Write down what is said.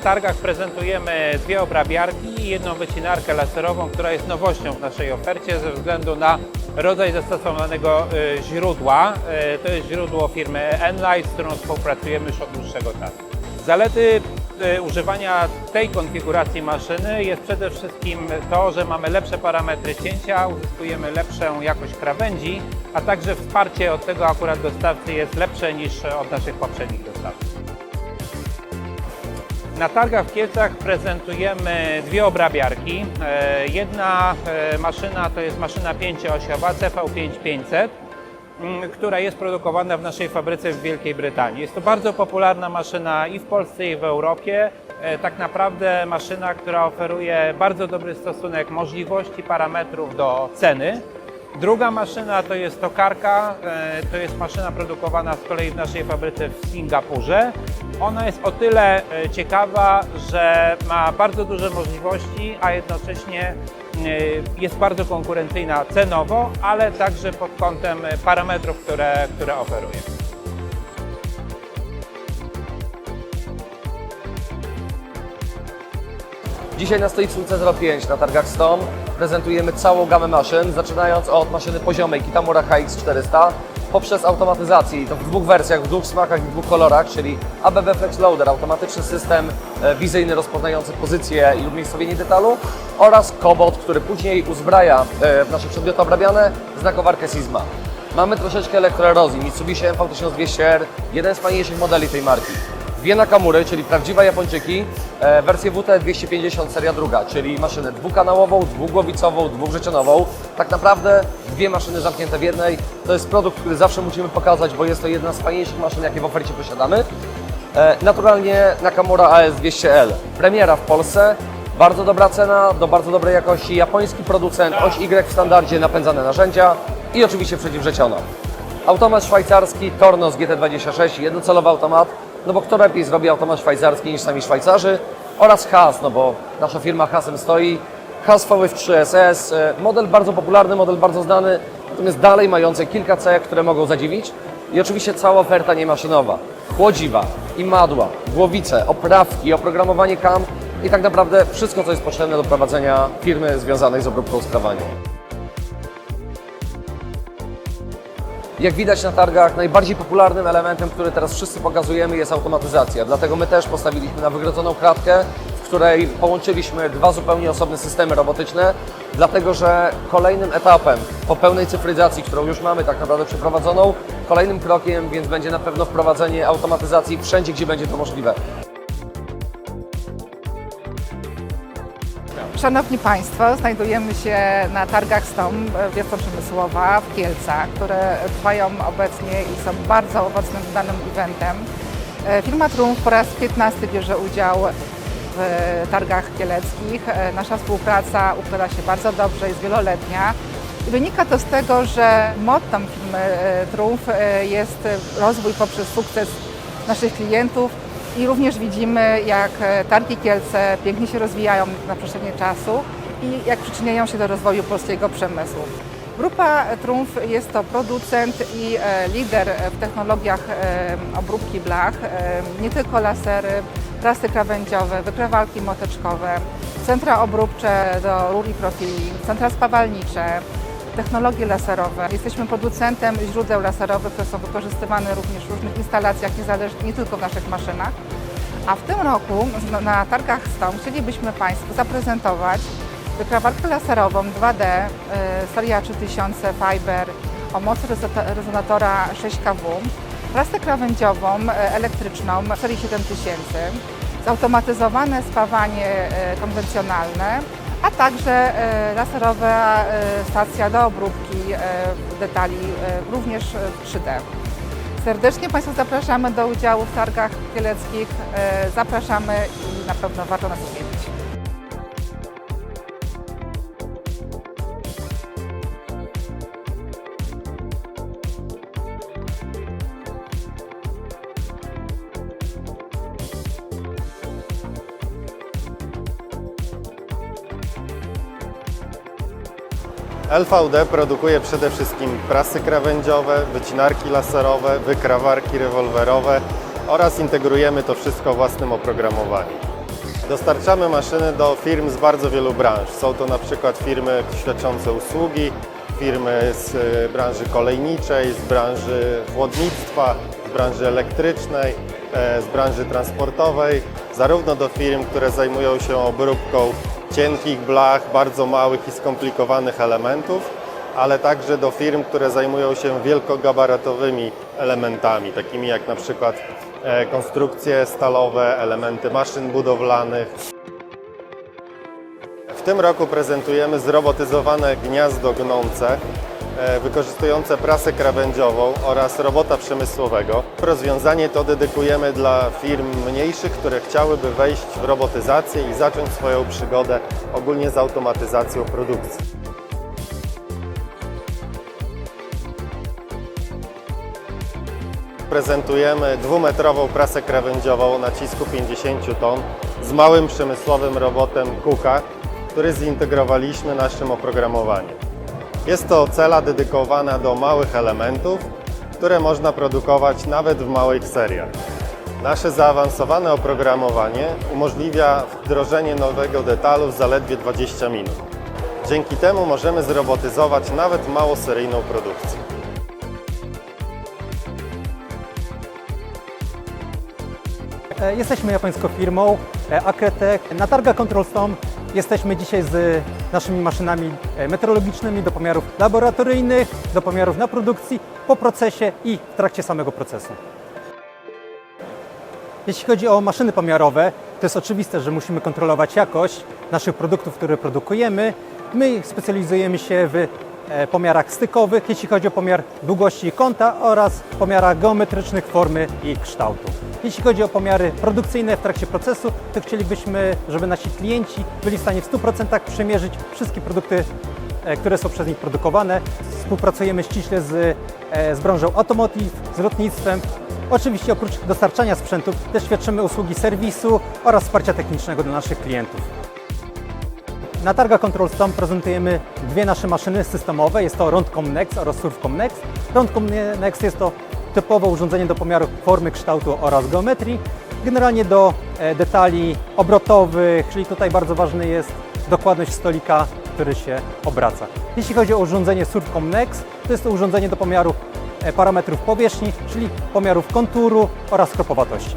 targach prezentujemy dwie obrabiarki i jedną wycinarkę laserową, która jest nowością w naszej ofercie ze względu na rodzaj zastosowanego y, źródła. Y, To jest źródło firmy Enlight, z którą współpracujemy już od dłuższego czasu. Zalety y, używania tej konfiguracji maszyny jest przede wszystkim to, że mamy lepsze parametry cięcia, uzyskujemy lepszą jakość krawędzi, a także wsparcie od tego akurat dostawcy jest lepsze niż od naszych poprzednich dostawców. Na targach w Kielcach prezentujemy dwie obrabiarki. E, Jedna e, maszyna to jest maszyna pięcioosiowa CV5500, mm, która jest produkowana w naszej fabryce w Wielkiej Brytanii. Jest to bardzo popularna maszyna i w Polsce, i w Europie. E, Tak naprawdę maszyna, która oferuje bardzo dobry stosunek możliwości, parametrów do ceny. Druga maszyna to jest tokarka, e, to jest maszyna produkowana z kolei w naszej fabryce w Singapurze. Ona jest o tyle e, ciekawa, że ma bardzo duże możliwości, a jednocześnie e, jest bardzo konkurencyjna cenowo, ale także pod kątem parametrów, które, które oferuje. Dzisiaj na stoisku C05 na targach STOM prezentujemy całą gamę maszyn, zaczynając od maszyny poziomej Kitamura HX400 poprzez automatyzację to w dwóch wersjach, w dwóch smakach i w dwóch kolorach, czyli ABB Flex Loader, automatyczny system e, wizyjny rozpoznający pozycję i lub miejscowienie detalu oraz Cobot, który później uzbraja e, w nasze przedmioty obrabiane znakowarkę Sigma. Mamy troszeczkę elektroerozji, Mitsubishi MV1200R, jeden z fajniejszych modeli tej marki. Dwie Nakamury, czyli prawdziwe Japończyki, e, wersję WT250 seria druga, czyli maszynę dwukanałową, dwugłowicową, dwurzecionową. Tak naprawdę dwie maszyny zamknięte w jednej. To jest produkt, który zawsze musimy pokazać, bo jest to jedna z fajniejszych maszyn, jakie w ofercie posiadamy. E, naturalnie Nakamura AS200L. Premiera w Polsce, bardzo dobra cena, do bardzo dobrej jakości, japoński producent, oś Y w standardzie, napędzane narzędzia i oczywiście przeciwrzeciono. Automat szwajcarski Tornos GT26, jednocelowy automat, no bo kto lepiej zrobi automat szwajcarski niż sami Szwajcarzy oraz Haas, no bo nasza firma Haasem stoi. Haas VF3 SS, e, model bardzo popularny, model bardzo znany, natomiast dalej mający kilka cech, które mogą zadziwić i oczywiście cała oferta niemaszynowa. Chłodziwa, imadła, głowice, oprawki, oprogramowanie CAM i tak naprawdę wszystko, co jest potrzebne do prowadzenia firmy związanej z obróbką skrawaniu. Jak widać na targach, najbardziej popularnym elementem, który teraz wszyscy pokazujemy, jest automatyzacja. Dlatego my też postawiliśmy na wygrodzoną kratkę, w której połączyliśmy dwa zupełnie osobne systemy robotyczne, dlatego że kolejnym etapem po pełnej cyfryzacji, którą już mamy tak naprawdę przeprowadzoną, kolejnym krokiem więc będzie na pewno wprowadzenie automatyzacji wszędzie, gdzie będzie to możliwe. Szanowni Państwo, znajdujemy się na targach STOM Wiosna Przemysłowa w Kielcach, które trwają obecnie i są bardzo owocnym danym eventem. E, Firma Trumf po raz 15 bierze udział w targach kieleckich. E, Nasza współpraca układa się bardzo dobrze, jest wieloletnia. Wynika to z tego, że mottem firmy e, Trumf e, jest rozwój poprzez sukces naszych klientów i również widzimy, jak e, targi Kielce pięknie się rozwijają na przestrzeni czasu i jak przyczyniają się do rozwoju polskiego przemysłu. Grupa Trumf jest to producent i e, lider w technologiach e, obróbki blach, nie tylko lasery, prasy krawędziowe, wykrywalki moteczkowe, centra obróbcze do rur i profili, centra spawalnicze, technologie laserowe. Jesteśmy producentem źródeł laserowych, które są wykorzystywane również w różnych instalacjach, niezależnie, nie tylko w naszych maszynach. A w tym roku na targach STOM chcielibyśmy Państwu zaprezentować wykrawarkę laserową 2D y, seria 3000 Fiber o mocy rezonatora 6kW, prasę krawędziową y, elektryczną serii 7000, zautomatyzowane spawanie y, konwencjonalne, a także e, laserowa e, stacja do obróbki e, detali również w 3D. Serdecznie Państwa zapraszamy do udziału w targach kieleckich. Zapraszamy i na pewno warto nas odwiedzić. LVD produkuje przede wszystkim prasy krawędziowe, wycinarki laserowe, wykrawarki rewolwerowe oraz integrujemy to wszystko własnym oprogramowaniem. Dostarczamy maszyny do firm z bardzo wielu branż. Są to na przykład firmy świadczące usługi, firmy z y, branży kolejniczej, z branży chłodnictwa, z branży elektrycznej, e, z branży transportowej, zarówno do firm, które zajmują się obróbką cienkich blach, bardzo małych i skomplikowanych elementów, ale także do firm, które zajmują się wielkogabarytowymi elementami, takimi jak na przykład e, konstrukcje stalowe, elementy maszyn budowlanych. W tym roku prezentujemy zrobotyzowane gniazdo gnące, wykorzystujące prasę krawędziową oraz robota przemysłowego. Rozwiązanie to dedykujemy dla firm mniejszych, które chciałyby wejść w robotyzację i zacząć swoją przygodę ogólnie z automatyzacją produkcji. Prezentujemy dwumetrową prasę krawędziową nacisku 50 ton z małym przemysłowym robotem Kuka, który zintegrowaliśmy naszym oprogramowaniem. Jest to cela dedykowana do małych elementów, które można produkować nawet w małych seriach. Nasze zaawansowane oprogramowanie umożliwia wdrożenie nowego detalu w zaledwie 20 minut. Dzięki temu możemy zrobotyzować nawet małoseryjną produkcję. E, Jesteśmy japońską firmą e, Akretech. Na targach Control Storm jesteśmy dzisiaj z naszymi maszynami e, metrologicznymi do pomiarów laboratoryjnych, do pomiarów na produkcji, po procesie i w trakcie samego procesu. Jeśli chodzi o maszyny pomiarowe, to jest oczywiste, że musimy kontrolować jakość naszych produktów, które produkujemy. My specjalizujemy się w pomiarach stykowych, jeśli chodzi o pomiar długości kąta oraz pomiarach geometrycznych formy i kształtu. Jeśli chodzi o pomiary produkcyjne w trakcie procesu, to chcielibyśmy, żeby nasi klienci byli w stanie w 100% przemierzyć wszystkie produkty e, które są przez nich produkowane. Współpracujemy ściśle z, e, z branżą automotive, z lotnictwem. Oczywiście oprócz dostarczania sprzętów też świadczymy usługi serwisu oraz wsparcia technicznego dla naszych klientów. Na targach Control Storm prezentujemy dwie nasze maszyny systemowe. Jest to Rondcom Next oraz Surfcom Next. Rondcom Next jest to typowe urządzenie do pomiaru formy, kształtu oraz geometrii. Generalnie do e, detali obrotowych, czyli tutaj bardzo ważny jest dokładność stolika, który się obraca. Jeśli chodzi o urządzenie Surfcom Next, to jest to urządzenie do pomiaru e, parametrów powierzchni, czyli pomiarów konturu oraz kropowatości.